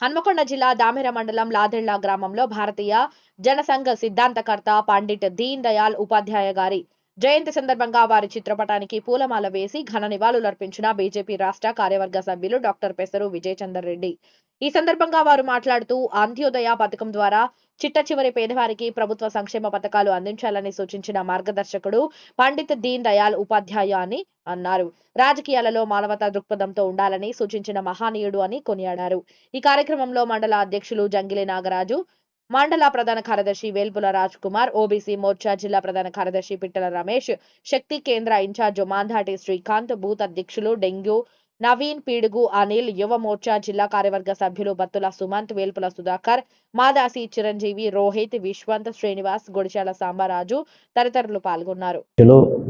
హన్మకొండ జిల్లా దామెర మండలం లాదెళ్ళ గ్రామంలో భారతీయ జనసంఘ సిద్ధాంతకర్త పండిట్ దీన్ దయాల్ ఉపాధ్యాయ గారి జయంతి సందర్భంగా వారి చిత్రపటానికి పూలమాల వేసి ఘన నివాళులర్పించిన బీజేపీ రాష్ట్ర కార్యవర్గ సభ్యులు డాక్టర్ పెసరు విజయ్ చందర్ రెడ్డి. ఈ సందర్భంగా వారు మాట్లాడుతూ అంత్యోదయ పథకం ద్వారా చిట్ట చివరి పేదవారికి ప్రభుత్వ సంక్షేమ పథకాలు అందించాలని సూచించిన మార్గదర్శకుడు పండిత్ దీన్ దయాల్ ఉపాధ్యాయ అని అన్నారు. రాజకీయాలలో మానవతా దృక్పథంతో ఉండాలని సూచించిన మహానీయుడు అని కొనియాడారు. ఈ కార్యక్రమంలో మండల అధ్యక్షులు జంగిలి నాగరాజు మండల ప్రధాన కార్యదర్శి వేల్పుల రాజ్ కుమార్ ఓబీసీ మోర్చా జిల్లా ప్రధాన కార్యదర్శి Pittala Ramesh Shakti Kendra in charge Mandhati Srikanth booth అధ్యక్షులు డెంగ్యూ నవీన్ పీడుగు అనిల్ యువ మోర్చా జిల్లా కార్యవర్గ సభ్యులు బత్తుల సుమంత్ వేల్పుల సుధాకర్ మాదాసి చిరంజీవి రోహిత్ విశ్వంత్ శ్రీనివాస్ గుడిచాల సాంబరాజు తదితరులు పాల్గొన్నారు.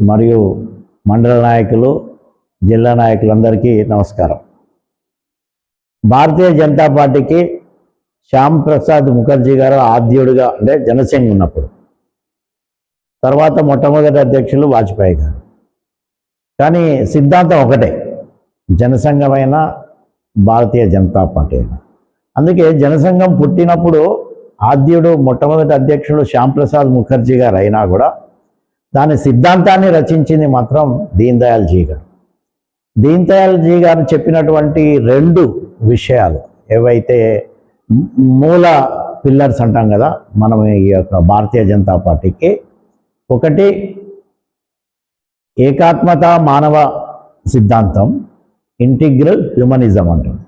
మరియు మండల నాయకులు జిల్లా నాయకులందరికీ నమస్కారం. భారతీయ జనతా పార్టీకి శ్యామ్ ప్రసాద్ ముఖర్జీ గారు ఆద్యుడిగా అంటే జనసేన ఉన్నప్పుడు. తర్వాత మొట్టమొదటి అధ్యక్షులు వాజ్పేయి గారు. కానీ సిద్ధాంతం ఒకటే. జనసంఘమైన భారతీయ జనతా పార్టీ అయినా. అందుకే జనసంఘం పుట్టినప్పుడు ఆద్యుడు మొట్టమొదటి అధ్యక్షుడు శ్యాంప్రసాద్ ముఖర్జీ గారు అయినా కూడా దాని సిద్ధాంతాన్ని రచించింది మాత్రం దీన్ దయాల్జీ గారు. దీన్ దయాల్జీ గారు చెప్పినటువంటి రెండు విషయాలు ఏవైతే మూల పిల్లర్స్ అంటాం కదా మనం ఈ యొక్క భారతీయ జనతా పార్టీకి. ఒకటి ఏకాత్మత మానవ సిద్ధాంతం. ఇంటిగ్రల్ హ్యూమనిజం అంటుంది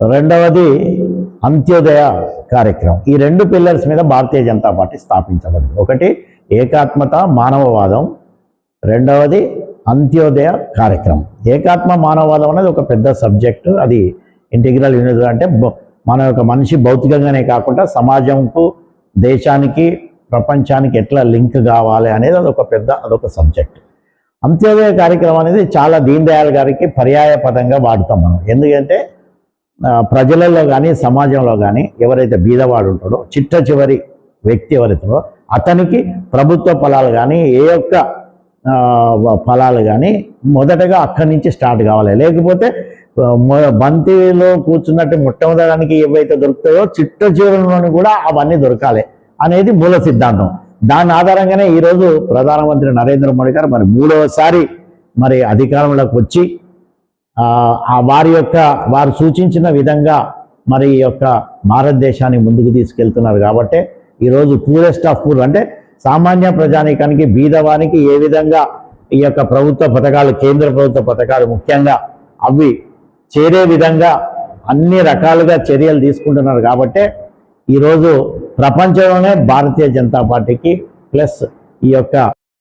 రెండవది అంత్యోదయ కార్యక్రమం. ఈ రెండు పిల్లర్స్ మీద భారతీయ జనతా పార్టీ స్థాపించబడింది. ఒకటి ఏకాత్మత మానవవాదం. రెండవది అంత్యోదయ కార్యక్రమం. ఏకాత్మ మానవవాదం అనేది ఒక పెద్ద సబ్జెక్టు. అది ఇంటిగ్రల్ యూనిట్ అంటే మన యొక్క మనిషి భౌతికంగానే కాకుండా సమాజంకు దేశానికి ప్రపంచానికి ఎట్లా లింక్ కావాలి అనేది అదొక పెద్ద అదొక సబ్జెక్ట్. అంత్యోదయ కార్యక్రమం అనేది చాలా దీన్ దయాళ్ గారికి పర్యాయ పదంగా వాడుతాం మనం. ఎందుకంటే ప్రజలలో కానీ సమాజంలో కానీ ఎవరైతే బీదవాడు ఉంటాడో చిట్ట చివరి వ్యక్తి ఎవరైతే అతనికి ప్రభుత్వ ఫలాలు కానీ ఏ యొక్క ఫలాలు కానీ మొదటగా అక్కడి నుంచి స్టార్ట్ కావాలి. లేకపోతే బంతిలో కూర్చున్నట్టు మొట్టమొదటానికి ఏవైతే దొరుకుతాయో చిట్ట చివరిలోని కూడా అవన్నీ దొరకాలి అనేది మూల సిద్ధాంతం. దాని ఆధారంగానే ఈరోజు ప్రధానమంత్రి నరేంద్ర మోడీ గారు మరి మూడవసారి మరి అధికారంలోకి వచ్చి వారి యొక్క వారు సూచించిన విధంగా మరి ఈ యొక్క భారతదేశాన్ని ముందుకు తీసుకెళ్తున్నారు కాబట్టి ఈరోజు పూరెస్ట్ ఆఫ్ పూర్ అంటే సామాన్య ప్రజానీకానికి బీదవానికి ఏ విధంగా ఈ యొక్క ప్రభుత్వ పథకాలు కేంద్ర ప్రభుత్వ పథకాలు ముఖ్యంగా అవి చేరే విధంగా అన్ని రకాలుగా చర్యలు తీసుకుంటున్నారు కాబట్టి ఈరోజు ప్రపంచంలోనే భారతీయ జనతా పార్టీకి ప్లస్ ఈ యొక్క